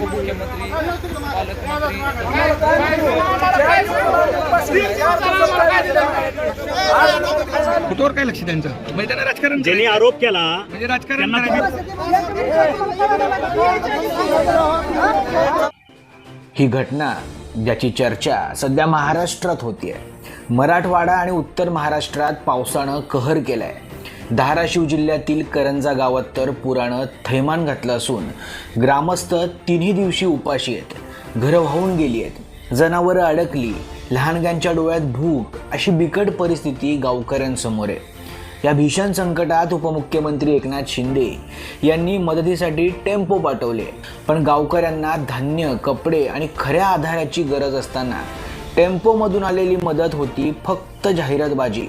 उपमुख्यमंत्री पालकमंत्री काय लक्ष त्यांचं म्हणजे त्यांना राजकारण ज्यांनी. आरोप केला म्हणजे राजकारण. ही घटना ज्याची चर्चा सध्या महाराष्ट्रात होतीये मराठवाडा आणि उत्तर महाराष्ट्रात पावसानं कहर केलाय धाराशिव जिल्ह्यातील करंजा गावात तर पुरानं थैमान घातलं असून ग्रामस्थ तिन्ही दिवशी उपाशी आहेत. घरं वाहून गेली आहेत. जनावरं अडकली. लहानग्यांच्या डोळ्यात भूक. अशी बिकट परिस्थिती गावकऱ्यांसमोर आहे. या भीषण संकटात उपमुख्यमंत्री एकनाथ शिंदे यांनी मदतीसाठी टेम्पो पाठवले. पण गावकऱ्यांना धान्य कपडे आणि खऱ्या आधाराची गरज असताना टेम्पोमधून आलेली मदत होती फक्त जाहिरातबाजी.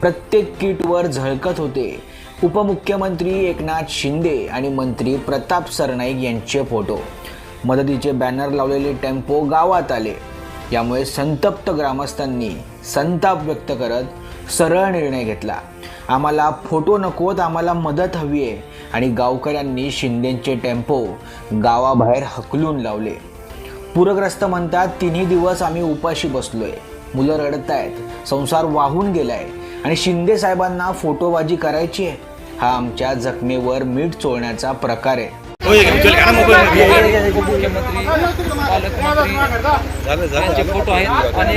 प्रत्येक किटवर झळकत होते. उपमुख्यमंत्री एकनाथ शिंदे आणि मंत्री प्रताप सरनाईक यांचे फोटो. मदतीचे बॅनर लावलेले टेम्पो गावात आले. यामुळे संतप्त ग्रामस्थांनी संताप व्यक्त करत सरळ निर्णय घेतला. आम्हाला फोटो नकोत आम्हाला मदत हवी आहे. आणि गावकऱ्यांनी शिंदेचे टेम्पो गावाबाहेर हकलून लावले. पूरग्रस्त म्हणतात तिन्ही दिवस आम्ही उपाशी बसलोय. मुलं रडत आहेत संसार वाहून गेलाय. आणि शिंदे साहेबांना फोटोबाजी करायची आहे हा आमच्या जखमेवर मीठ चोळण्याचा प्रकार आहे पालकमंत्री यांचे फोटो आहेत आणि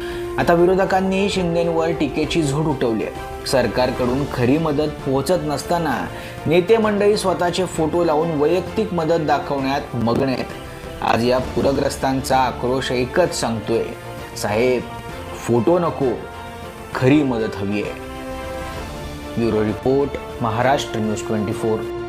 आता विरोधकांनी शिंदेंवर टीकेची झोड उठवली आहे. सरकारकडून खरी मदत पोहोचत नसताना नेते मंडळी स्वतःचे फोटो लावून वैयक्तिक मदत दाखवण्यात मग्न आहेत. आज या पूरग्रस्तांचा आक्रोश एकच सांगतोय. साहेब फोटो नको. खरी मदत हवी आहे. Bureau report Maharashtra news twenty four.